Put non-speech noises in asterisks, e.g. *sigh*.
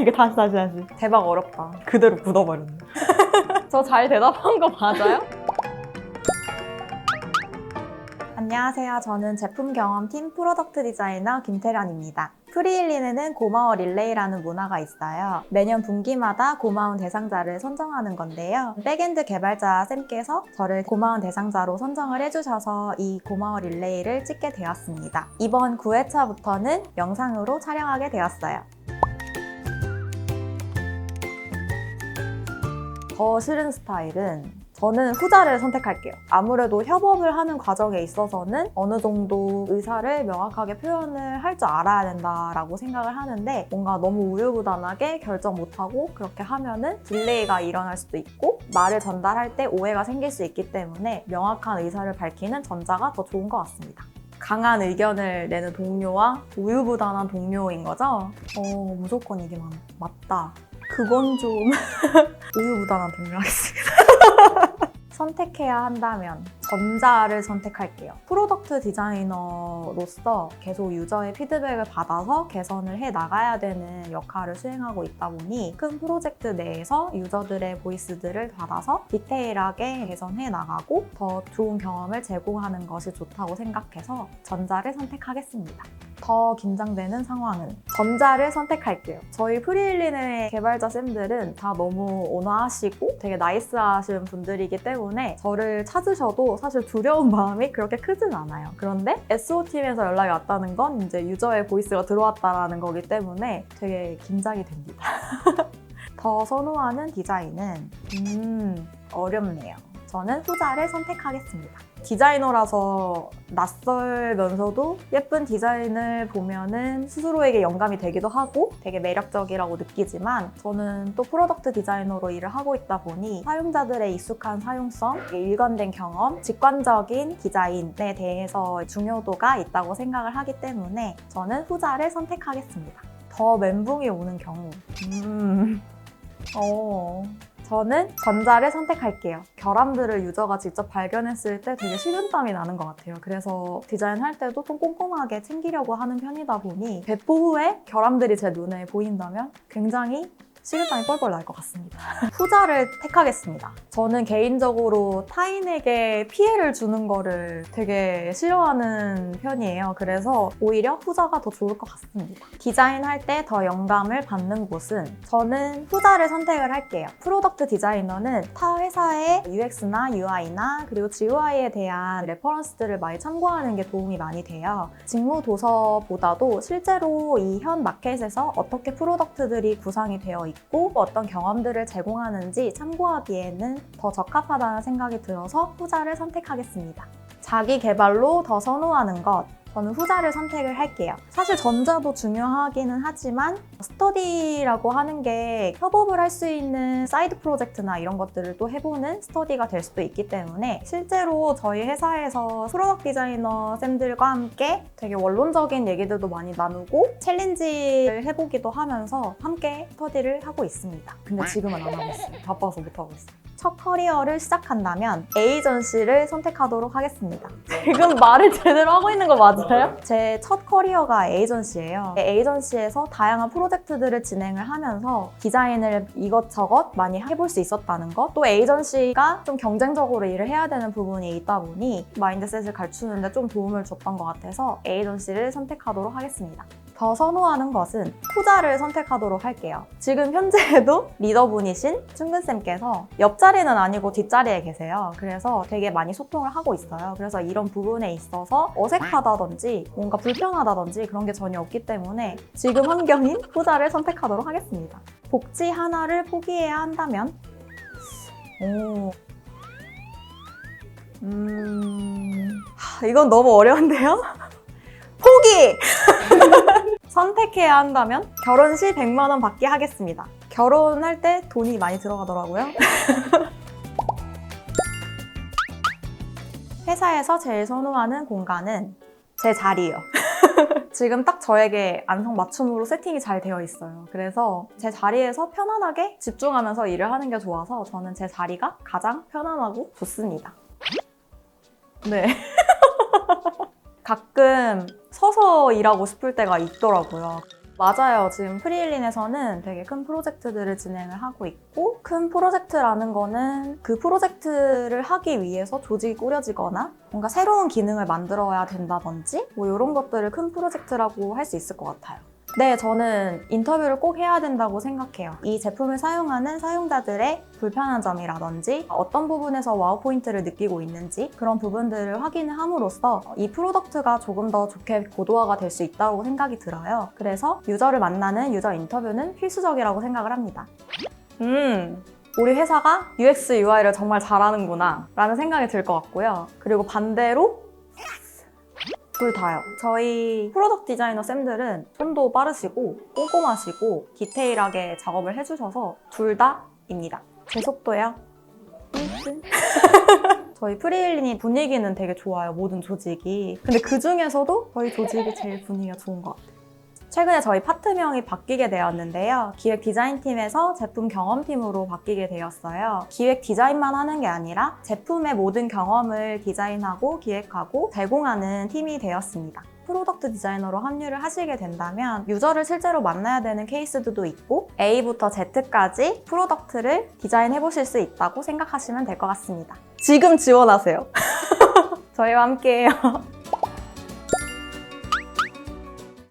이게 다시 다시 다시. 대박 어렵다. 그대로 굳어버렸네. *laughs* 저 잘 대답한 거 맞아요? 안녕하세요. 저는 제품 경험 팀 프로덕트 디자이너 김태련입니다. 프리일리는 고마워 릴레이라는 문화가 있어요. 매년 분기마다 고마운 대상자를 선정하는 건데요. 백엔드 개발자 쌤께서 저를 고마운 대상자로 선정을 해주셔서 이 고마워 릴레이를 찍게 되었습니다. 이번 9회차부터는 영상으로 촬영하게 되었어요. 더 싫은 스타일은 저는 후자를 선택할게요. 아무래도 협업을 하는 과정에 있어서는 어느 정도 의사를 명확하게 표현을 할 줄 알아야 된다라고 생각을 하는데 뭔가 너무 우유부단하게 결정 못하고 그렇게 하면은 딜레이가 일어날 수도 있고 말을 전달할 때 오해가 생길 수 있기 때문에 명확한 의사를 밝히는 전자가 더 좋은 것 같습니다. 강한 의견을 내는 동료와 우유부단한 동료인 거죠? 어, 무조건 이게 맞, 맞다. 그건 좀 *laughs* 우유부단한 동료 하겠습니다. *laughs* 선택해야 한다면 전자를 선택할게요. 프로덕트 디자이너로서 계속 유저의 피드백을 받아서 개선을 해 나가야 되는 역할을 수행하고 있다 보니 큰 프로젝트 내에서 유저들의 보이스들을 받아서 디테일하게 개선해 나가고 더 좋은 경험을 제공하는 것이 좋다고 생각해서 전자를 선택하겠습니다. 더 긴장되는 상황은 전자를 선택할게요. 저희 프리일리네 개발자 쌤들은 다 너무 온화하시고 되게 나이스하신 분들이기 때문에 저를 찾으셔도 사실 두려운 마음이 그렇게 크진 않아요. 그런데 SO팀에서 연락이 왔다는 건 이제 유저의 보이스가 들어왔다라는 거기 때문에 되게 긴장이 됩니다. *laughs* 더 선호하는 디자인은 음 어렵네요. 저는 후자를 선택하겠습니다. 디자이너라서 낯설면서도 예쁜 디자인을 보면은 스스로에게 영감이 되기도 하고 되게 매력적이라고 느끼지만 저는 또 프로덕트 디자이너로 일을 하고 있다 보니 사용자들의 익숙한 사용성, 일관된 경험, 직관적인 디자인에 대해서 중요도가 있다고 생각을 하기 때문에 저는 후자를 선택하겠습니다. 더 멘붕이 오는 경우. 음. 어. 저는 전자를 선택할게요. 결함들을 유저가 직접 발견했을 때 되게 식은땀이 나는 것 같아요. 그래서 디자인할 때도 좀 꼼꼼하게 챙기려고 하는 편이다 보니 배포 후에 결함들이 제 눈에 보인다면 굉장히 식은땀이 뻘뻘 날 것 같습니다. *laughs* 후자를 택하겠습니다. 저는 개인적으로 타인에게 피해를 주는 거를 되게 싫어하는 편이에요. 그래서 오히려 후자가 더 좋을 것 같습니다. 디자인할 때 더 영감을 받는 곳은 저는 후자를 선택을 할게요. 프로덕트 디자이너는 타 회사의 UX나 UI나 그리고 GUI에 대한 레퍼런스들을 많이 참고하는 게 도움이 많이 돼요. 직무 도서보다도 실제로 이 현 마켓에서 어떻게 프로덕트들이 구상이 되어 있고 어떤 경험들을 제공하는지 참고하기에는 더 적합하다는 생각이 들어서 후자를 선택하겠습니다. 자기 개발로 더 선호하는 것. 저는 후자를 선택을 할게요. 사실 전자도 중요하기는 하지만 스터디라고 하는 게 협업을 할 수 있는 사이드 프로젝트나 이런 것들을 또 해보는 스터디가 될 수도 있기 때문에 실제로 저희 회사에서 프로덕트 디자이너 쌤들과 함께 되게 원론적인 얘기들도 많이 나누고 챌린지를 해보기도 하면서 함께 스터디를 하고 있습니다. 근데 지금은 안 하고 있어요. 바빠서 못 하고 있어요. 첫 커리어를 시작한다면 에이전시를 선택하도록 하겠습니다. 지금 말을 제대로 하고 있는 거 맞아요? 제 첫 커리어가 에이전시예요. 에이전시에서 다양한 프로젝트들을 진행을 하면서 디자인을 이것저것 많이 해볼 수 있었다는 것, 또 에이전시가 좀 경쟁적으로 일을 해야 되는 부분이 있다 보니 마인드셋을 갖추는데 좀 도움을 줬던 것 같아서 에이전시를 선택하도록 하겠습니다. 더 선호하는 것은 후자를 선택하도록 할게요. 지금 현재에도 *laughs* 리더분이신 충근쌤께서 옆자리는 아니고 뒷자리에 계세요. 그래서 되게 많이 소통을 하고 있어요. 그래서 이런 부분에 있어서 어색하다든지 뭔가 불편하다든지 그런 게 전혀 없기 때문에 지금 환경인 후자를 선택하도록 하겠습니다. 복지 하나를 포기해야 한다면? 오. 음. 하, 이건 너무 어려운데요? *laughs* 포기! 선택해야 한다면 결혼 시 100만 원 받기 하겠습니다. 결혼할 때 돈이 많이 들어가더라고요. *laughs* 회사에서 제일 선호하는 공간은 제 자리예요. *laughs* 지금 딱 저에게 안성맞춤으로 세팅이 잘 되어 있어요. 그래서 제 자리에서 편안하게 집중하면서 일을 하는 게 좋아서 저는 제 자리가 가장 편안하고 좋습니다. 네. *laughs* 가끔 서서 일하고 싶을 때가 있더라고요. 맞아요. 지금 프리일린에서는 되게 큰 프로젝트들을 진행을 하고 있고 큰 프로젝트라는 거는 그 프로젝트를 하기 위해서 조직이 꾸려지거나 뭔가 새로운 기능을 만들어야 된다든지 뭐 이런 것들을 큰 프로젝트라고 할 수 있을 것 같아요. 네, 저는 인터뷰를 꼭 해야 된다고 생각해요. 이 제품을 사용하는 사용자들의 불편한 점이라든지 어떤 부분에서 와우 포인트를 느끼고 있는지 그런 부분들을 확인을 함으로써 이 프로덕트가 조금 더 좋게 고도화가 될 수 있다고 생각이 들어요. 그래서 유저를 만나는 유저 인터뷰는 필수적이라고 생각을 합니다. 음, 우리 회사가 UX, UI를 정말 잘하는구나 라는 생각이 들 것 같고요. 그리고 반대로 둘 다요. 저희 프로덕트 디자이너 쌤들은 손도 빠르시고 꼼꼼하시고 디테일하게 작업을 해주셔서 둘 다입니다. 제 속도요? 1등? *laughs* 저희 프리일린이 분위기는 되게 좋아요. 모든 조직이. 근데 그 중에서도 저희 조직이 제일 분위기가 좋은 것 같아요. 최근에 저희 파트명이 바뀌게 되었는데요. 기획 디자인팀에서 제품 경험팀으로 바뀌게 되었어요. 기획 디자인만 하는 게 아니라 제품의 모든 경험을 디자인하고 기획하고 제공하는 팀이 되었습니다. 프로덕트 디자이너로 합류를 하시게 된다면 유저를 실제로 만나야 되는 케이스들도 있고 A부터 Z까지 프로덕트를 디자인해 보실 수 있다고 생각하시면 될 것 같습니다. 지금 지원하세요. *laughs* 저희와 함께해요.